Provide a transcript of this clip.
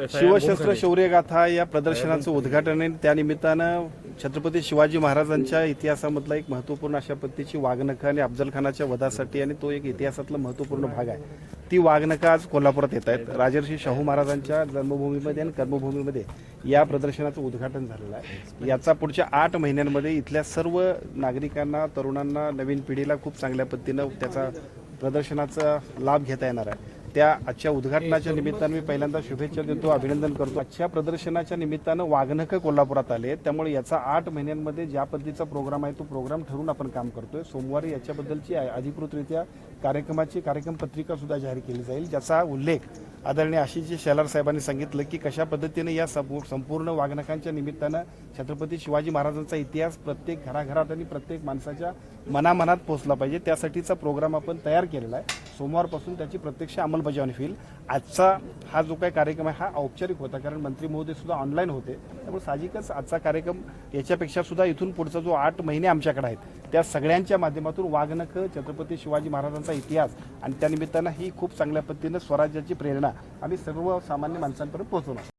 शिवशस्त्र शौर्यगाथा या प्रदर्शनाचं उद्घाटन आहे. त्यानिमित्तानं छत्रपती शिवाजी महाराजांच्या इतिहासामधला एक महत्त्वपूर्ण अशा पद्धतीची वाघनखं आणि अफजल खानाच्या वधासाठी आणि तो एक इतिहासातला महत्त्वपूर्ण भाग आहे. ती वाघनखं आज कोल्हापुरात येत आहेत. राजर्षी शाहू महाराजांच्या जन्मभूमीमध्ये आणि कर्मभूमीमध्ये या प्रदर्शनाचं उद्घाटन झालेलं आहे. याचा पुढच्या आठ महिन्यांमध्ये इथल्या सर्व नागरिकांना तरुणांना नवीन पिढीला खूप चांगल्या पद्धतीनं त्याचा प्रदर्शनाचा लाभ घेता येणार आहे. त्या आजच्या उद्घाटनाच्या निमित्तानं मी पहिल्यांदा शुभेच्छा देतो अभिनंदन करतो. आजच्या प्रदर्शनाच्या निमित्तानं वाघनखं कोल्हापुरात आले त्यामुळे याचा आठ महिन्यांमध्ये ज्या पद्धतीचा प्रोग्राम आहे तो प्रोग्राम ठरवून आपण काम करतोय. सोमवारी याच्याबद्दलची अधिकृतरित्या कार्यक्रमाची कार्यक्रम पत्रिका सुद्धा जाहीर केली जाईल ज्याचा उल्लेख आदरणीय आशिष शेलार साहेबांनी सांगितलं की कशा पद्धतीने या संपूर्ण वाघनकांच्या निमित्तानं छत्रपती शिवाजी महाराजांचा इतिहास प्रत्येक घराघरात आणि प्रत्येक माणसाच्या मनामनात पोहोचला पाहिजे. त्यासाठीचा प्रोग्राम आपण तयार केलेला आहे. सोमवारपासून त्याची प्रत्यक्ष अंमलबजावणी होईल. आजचा हा जो काही कार्यक्रम आहे हा औपचारिक होता कारण मंत्री महोदय सुद्धा ऑनलाईन होते. त्यामुळे साहजिकच आजचा कार्यक्रम याच्यापेक्षा सुद्धा इथून पुढचा जो आठ महिने आमच्याकडे आहेत त्या सगळ्यांच्या माध्यमातून वाघनख छत्रपती शिवाजी महाराजांचा इतिहास आणि त्यानिमित्तानं ही खूप चांगल्या पद्धतीनं स्वराज्याची प्रेरणा आम्ही सर्वसामान्य माणसांपर्यंत पोहोचवणार.